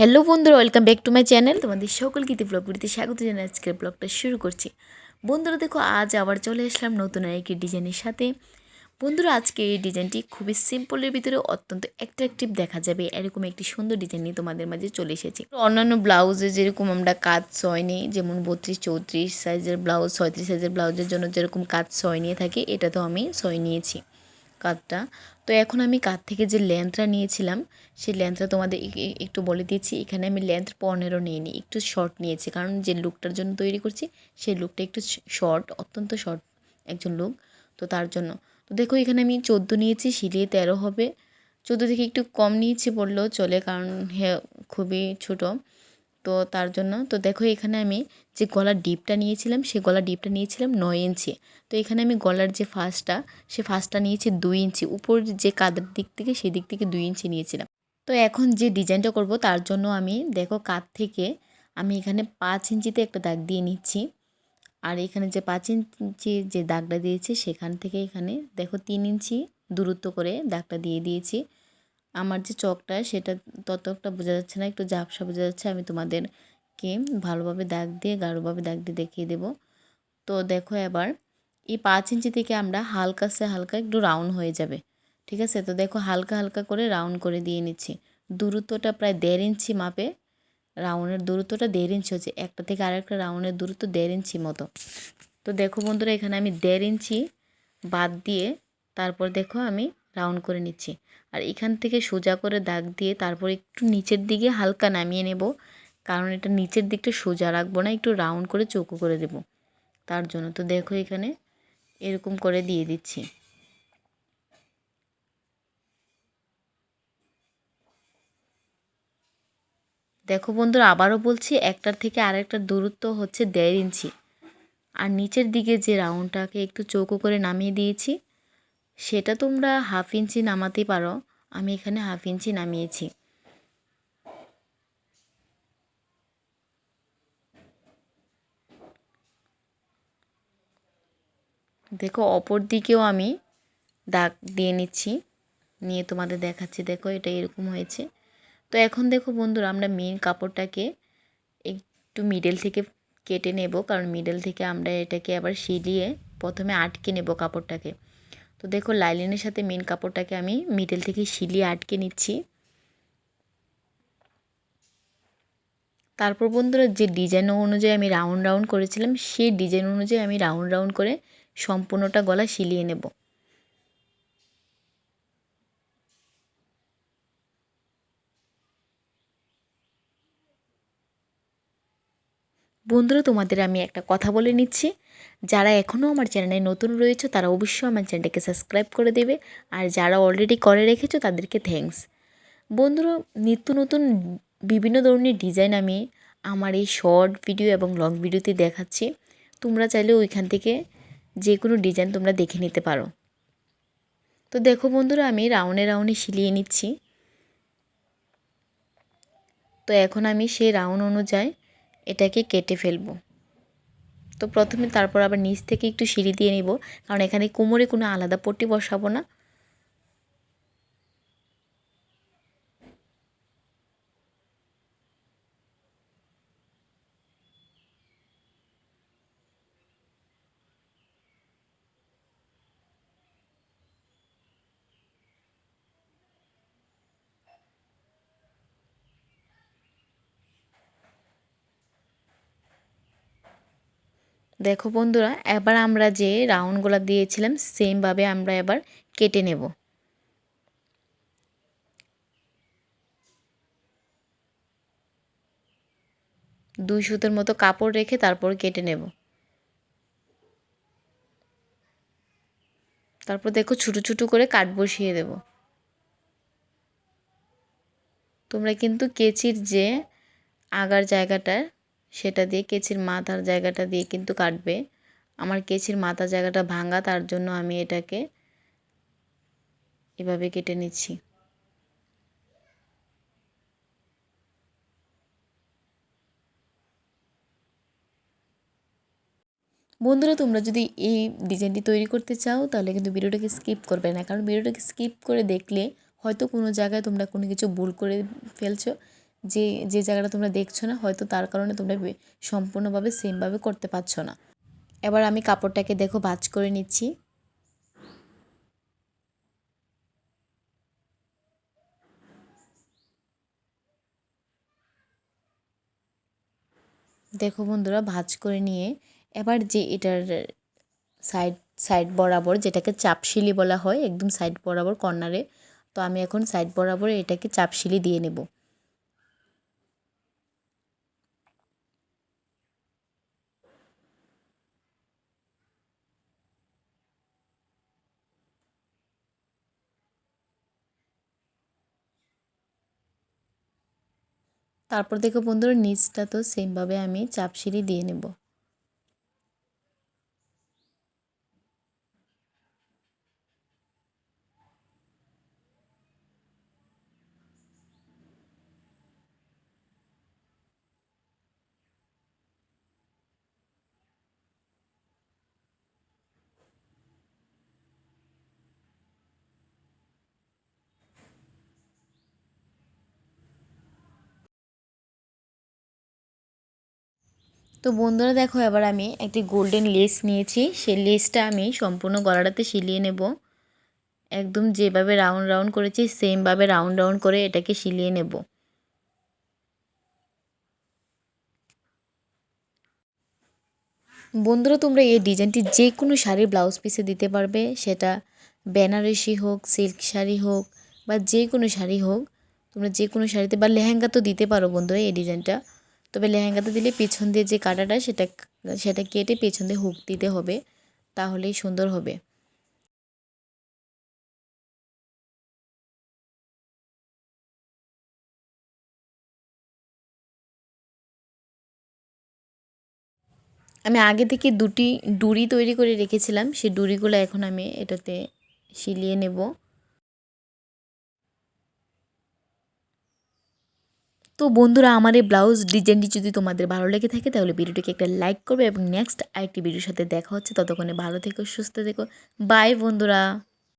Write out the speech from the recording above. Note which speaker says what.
Speaker 1: Hello বন্ধুরা welcome back to my channel তোমাদের সকল গীতি ব্লগগুলিতে স্বাগত জানাই। আজকের ব্লগটা শুরু করছি। বন্ধুরা, দেখো, আজ আবার চলে আসলাম নতুন একটি ডিজাইনের সাথে। বন্ধুরা, আজকে এই ডিজাইনটি খুবই সিম্পলের ভিতরে অত্যন্ত অ্যাট্রাকটিভ দেখা যাবে। এরকম একটি সুন্দর ডিজাইন নিয়ে তোমাদের মাঝে চলে এসেছি। অন্যান্য ব্লাউজে যেরকম আমরা কাজ সয়নি, যেমন বত্রিশ, চৌত্রিশ সাইজের ব্লাউজ ছয়ত্রিশ সাইজের ব্লাউজের জন্য যেরকম কাজ সয় নিয়ে থাকে এটা তো আমি সয় নিয়েছি। কাঠটা তো এখন আমি কাঠ থেকে যে লেন্থটা নিয়েছিলাম, সেই লেন্থটা তোমাদের একটু বলে দিয়েছি এখানে আমি লেন্থ পনেরো নিইনি, একটু শর্ট নিয়েছি। কারণ যে লুকটার জন্য তৈরি করছি, সেই লুকটা একটু শর্ট, অত্যন্ত শর্ট একজন লুক। তো তার জন্য, তো দেখো এখানে আমি চোদ্দ নিয়েছি, সিলিয়ে তেরো হবে। চোদ্দ থেকে একটু কম নিয়েছি বললেও চলে, কারণ হ্যাঁ খুবই ছোটো। তো তার জন্য, তো দেখো এখানে আমি যে গলার ডিপটা নিয়েছিলাম, সে গলার ডিপটা নিয়েছিলাম নয় ইঞ্চি। তো এখানে আমি গলার যে ফাঁসটা, সে ফার্স্টটা নিয়েছি দুই ইঞ্চি। উপর যে কাদের দিক থেকে, সেই দিক থেকে দুই ইঞ্চি নিয়েছিলাম। তো এখন যে ডিজাইনটা করব, তার জন্য আমি দেখো কাত থেকে আমি এখানে পাঁচ ইঞ্চিতে একটা দাগ দিয়ে নিচ্ছি। আর এখানে যে পাঁচ ইঞ্চি যে দাগটা দিয়েছি, সেখান থেকে এখানে দেখো তিন ইঞ্চি দূরত্ব করে দাগটা দিয়ে দিয়েছি। আমার যে চকটা, সেটা ততটা বোঝা যাচ্ছে না, একটু ঝাপসা বোঝা যাচ্ছে। আমি তোমাদেরকে ভালোভাবে দাগ দিয়ে, গাঢ়ভাবে দাগ দিয়ে দেখিয়ে দেব। তো দেখো এবার, এই পাঁচ ইঞ্চি থেকে আমরা হালকা সে হালকা একটু রাউন্ড হয়ে যাবে, ঠিক আছে? তো দেখো হালকা হালকা করে রাউন্ড করে দিয়ে নিচ্ছি। দূরত্বটা প্রায় দেড় ইঞ্চি মাপে, রাউন্ডের দূরত্বটা দেড় ইঞ্চি হচ্ছে, একটা থেকে আরেকটা রাউন্ডের দূরত্ব দেড় ইঞ্চি মতো। তো দেখো বন্ধুরা, এখানে আমি দেড় ইঞ্চি বাদ দিয়ে, তারপর দেখো আমি রাউন্ড করে নিচ্ছি। আর এখান থেকে সোজা করে দাগ দিয়ে তারপর একটু নিচের দিকে হালকা নামিয়ে নেব। কারণ এটা নিচের দিকটা সোজা রাখব না, একটু রাউন্ড করে চৌকো করে দেব। তার জন্য তো দেখো এখানে এরকম করে দিয়ে দিচ্ছি। দেখো বন্ধুরা, আবারও বলছি, একটার থেকে আরেকটার দূরত্ব হচ্ছে দেড় ইঞ্চি। আর নিচের দিকে যে রাউন্ডটাকে একটু চৌকো করে নামিয়ে দিয়েছি সেটা তোমরা হাফ ইঞ্চি নামাতে পারো। আমি এখানে হাফ ইঞ্চি নামিয়েছি। দেখো, অপর দিকেও আমি দাগ দিয়ে নিচ্ছি। নিয়ে তোমাদের দেখাচ্ছি। দেখো, এটা এরকম হয়েছে। তো এখন দেখো বন্ধুরা, আমরা মেন কাপড়টাকে একটু মিডল থেকে কেটে নেব। কারণ মিডল থেকে আমরা এটাকে আবার সিলিয়ে প্রথমে আটকে নেব কাপড়টাকে। তো দেখো লাইলিনের সাথে মেন কাপড়টাকে আমি মিডল থেকে সিলিয়ে আটকে নিচ্ছি। তারপর বন্ধুরা যে ডিজাইন অনুযায়ী আমি রাউন্ড রাউন্ড করেছিলাম, সেই ডিজাইন অনুযায়ী আমি রাউন্ড রাউন্ড করে সম্পূর্ণটা গলা শিলিয়ে নেব। বন্ধুরা, তোমাদের আমি একটা কথা বলে নিচ্ছি। যারা এখনও আমার চ্যানেলে নতুন রয়েছে, তারা অবশ্যই আমার চ্যানেলটাকে সাবস্ক্রাইব করে দেবে। আর যারা অলরেডি করে রেখেছো, তাদেরকে থ্যাংকস বন্ধুরা, নিত্য নতুন বিভিন্ন ধরনের ডিজাইন আমি আমার এই শর্ট ভিডিও এবং লং ভিডিওতে দেখাচ্ছি। তোমরা চাইলে ওইখান থেকে যে কোনো ডিজাইন তোমরা দেখে নিতে পারো। তো দেখো বন্ধুরা, আমি রাউন্ডে রাউন্ডে সিলিয়ে নিচ্ছি। তো এখন আমি সেই রাউন্ড অনুযায়ী এটাকে কেটে ফেলব। তো প্রথমে তারপর আবার নিচ থেকে একটু সিঁড়ি দিয়ে নিব, কারণ এখানে কোমরে কোনো আলাদা পট্টি বসাবো না। দেখো বন্ধুরা, এবার আমরা যে রাউন্ডগুলো দিয়েছিলাম সেমভাবে আমরা এবার কেটে নেব। দুই সুতোর মতো কাপড় রেখে তারপর কেটে নেব। তারপর দেখো ছোটো ছোটো করে কাট বসিয়ে দেব। তোমরা কিন্তু কেচির যে আগার জায়গাটা সেটা দিয়ে কেচির মাথার জায়গাটা দিয়ে কিন্তু কাটবে। আমার কেচির মাথার জায়গাটা ভাঙা, তার জন্য আমি এটাকে এভাবে কেটে নিচ্ছি। বন্ধুরা, তোমরা যদি এই ডিজাইনটি তৈরি করতে চাও, তাহলে কিন্তু ভিডিওটাকে স্কিপ করবে না। কারণ ভিডিওটাকে স্কিপ করে দেখলে হয়তো কোনো জায়গায় তোমরা কোনো কিছু ভুল করে ফেলছো। যে যে জায়গাটা তোমরা দেখছ না, হয়তো তার কারণে তোমরা সম্পূর্ণভাবে সেমভাবে করতে পারছ না। এবার আমি কাপড়টাকে দেখো ভাঁজ করে নিচ্ছি। দেখো বন্ধুরা, ভাজ করে নিয়ে এবার যে এটার সাইড সাইড বরাবর যেটাকে চাপশিলি বলা হয়, একদম সাইড বরাবর কর্নারে তো আমি এখন সাইড বরাবর এটাকে চাপশিলি দিয়ে নেব। তারপর দেখো বন্ধুরা নিচটা তো সেমভাবে আমি চাপ সিঁড়ি দিয়ে নেব। তো বন্ধুরা দেখো, এবার আমি একটি গোল্ডেন লেস নিয়েছি। সেই লেসটা আমি সম্পূর্ণ গলাটাতে সিলিয়ে নেব। একদম যেভাবে রাউন্ড রাউন্ড করেছি সেমভাবে রাউন্ড রাউন্ড করে এটাকে সিলিয়ে নেব। বন্ধুরা, তোমরা এই ডিজাইনটি যে কোনো শাড়ির ব্লাউজ পিসে দিতে পারবে। সেটা বেনারসি হোক সিল্ক শাড়ি হোক, বা যে কোনো শাড়ি হোক, তোমরা যে কোনো শাড়িতে বা লেহেঙ্গা তো দিতে পারো বন্ধুরা এই ডিজাইনটা। তবে লেহেঙ্গাতে দিলে পেছন দিয়ে যে কাটাটা, সেটা সেটা কেটে পেছন দিয়ে হুক দিতে হবে, তাহলেই সুন্দর হবে। আমি আগে থেকে দুটি ডুরি তৈরি করে রেখেছিলাম সেই ডুরিগুলো এখন আমি এটাতে সিলিয়ে নেব। তো বন্ধুরা, আমার এই ব্লাউজ ডিজাইনটি যদি তোমাদের ভালো লেগে থাকে, তাহলে ভিডিওটিকে একটা লাইক করবে এবং নেক্সট আরেকটি ভিডিওর সাথে দেখা হচ্ছে। ততক্ষণে ভালো থেকো, সুস্থ থেকো। বাই বন্ধুরা।